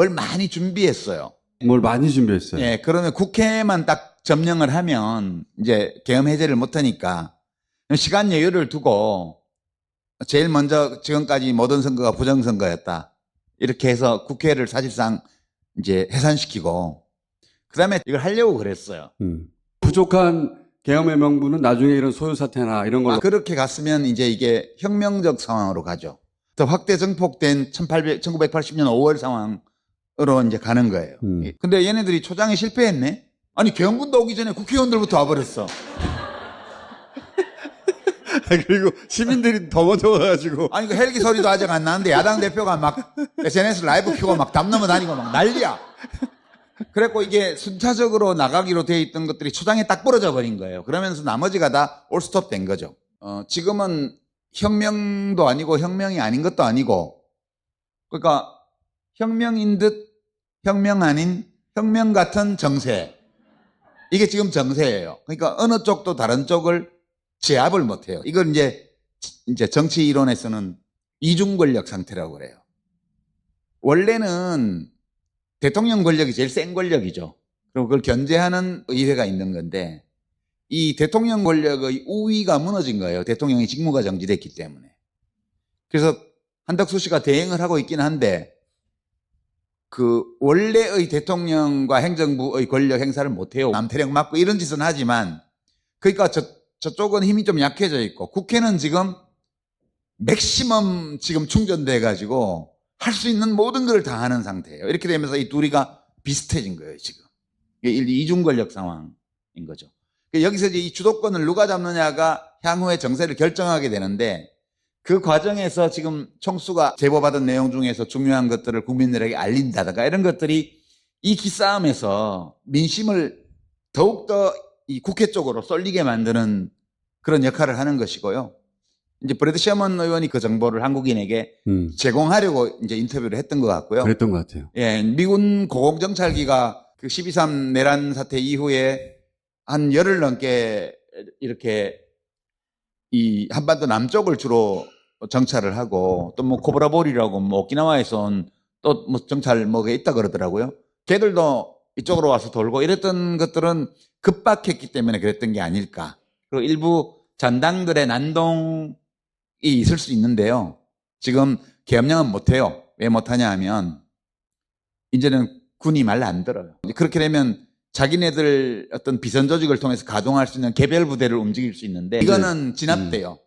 뭘 많이 준비했어요. 뭘 많이 준비했어요. 예, 그러면 국회만 딱 점령을 하면 이제 계엄 해제를 못 하니까 시간 여유를 두고 제일 먼저 지금까지 모든 선거가 부정선거였다. 이렇게 해서 국회를 사실상 이제 해산시키고 그다음에 이걸 하려고 그랬어요. 음. 부족한 계엄의 명분은 나중에 이런 소요 사태나 이런 걸로 아, 그렇게 갔으면 이제 이게 혁명적 상황으로 가죠. 더 확대 증폭된 1800, 1980년 5월 상황 으로 이제 가는 거예요. 음. 근데 얘네들이 초장에 실패했네? 아니, 계엄군도 오기 전에 국회의원들부터 와버렸어. 그리고 시민들이 더 먼저 와가지고 아니, 그 헬기 소리도 아직 안 나는데 야당 대표가 막 SNS 라이브 켜고 막 담 넘어 다니고 막 난리야. 그랬고 이게 순차적으로 나가기로 돼 있던 것들이 초장에 딱 부러져 버린 거예요. 그러면서 나머지가 다 올스톱 된 거죠. 어, 지금은 혁명도 아니고 혁명이 아닌 것도 아니고 그러니까 혁명인 듯 혁명 아닌 혁명 같은 정세. 이게 지금 정세예요. 그러니까 어느 쪽도 다른 쪽을 제압을 못 해요. 이걸 이제 이제 정치 이론에서는 이중 권력 상태라고 그래요. 원래는 대통령 권력이 제일 센 권력이죠. 그리고 그걸 견제하는 의회가 있는 건데 이 대통령 권력의 우위가 무너진 거예요. 대통령의 직무가 정지됐기 때문에. 그래서 한덕수 씨가 대행을 하고 있긴 한데 그 원래의 대통령과 행정부의 권력 행사를 못 해요. 남태령 맞고 이런 짓은 하지만 그러니까 저 저쪽은 힘이 좀 약해져 있고 국회는 지금 맥시멈 지금 충전돼 가지고 할 수 있는 모든 걸 다 하는 상태예요. 이렇게 되면서 이 둘이가 비슷해진 거예요, 지금. 이게 이중 권력 상황인 거죠. 그러니까 여기서 이제 이 주도권을 누가 잡느냐가 향후의 정세를 결정하게 되는데 그 과정에서 지금 총수가 제보받은 내용 중에서 중요한 것들을 국민들에게 알린다든가 이런 것들이 이 기싸움에서 민심을 더욱더 이 국회 쪽으로 쏠리게 만드는 그런 역할을 하는 것이고요. 이제 브래드 셔먼 의원이 그 정보를 한국인에게 음, 제공하려고 이제 인터뷰를 했던 것 같고요. 그랬던 것 같아요. 예, 미군 고공정찰기가 그 12.3 내란 사태 이후에 한 열흘 넘게 이렇게 이 한반도 남쪽을 주로 정찰을 하고 또 뭐 코브라볼이라고 뭐 오키나와에서 온 또 뭐 정찰 뭐가 있다 그러더라고요. 걔들도 이쪽으로 와서 돌고 이랬던 것들은 급박했기 때문에 그랬던 게 아닐까. 그리고 일부 잔당들의 난동이 있을 수 있는데요. 지금 계엄령은 못해요. 왜 못하냐 하면 이제는 군이 말 안 들어요. 그렇게 되면 자기네들 어떤 비선 조직을 통해서 가동할 수 있는 개별 부대를 움직일 수 있는데 이거는 진압돼요.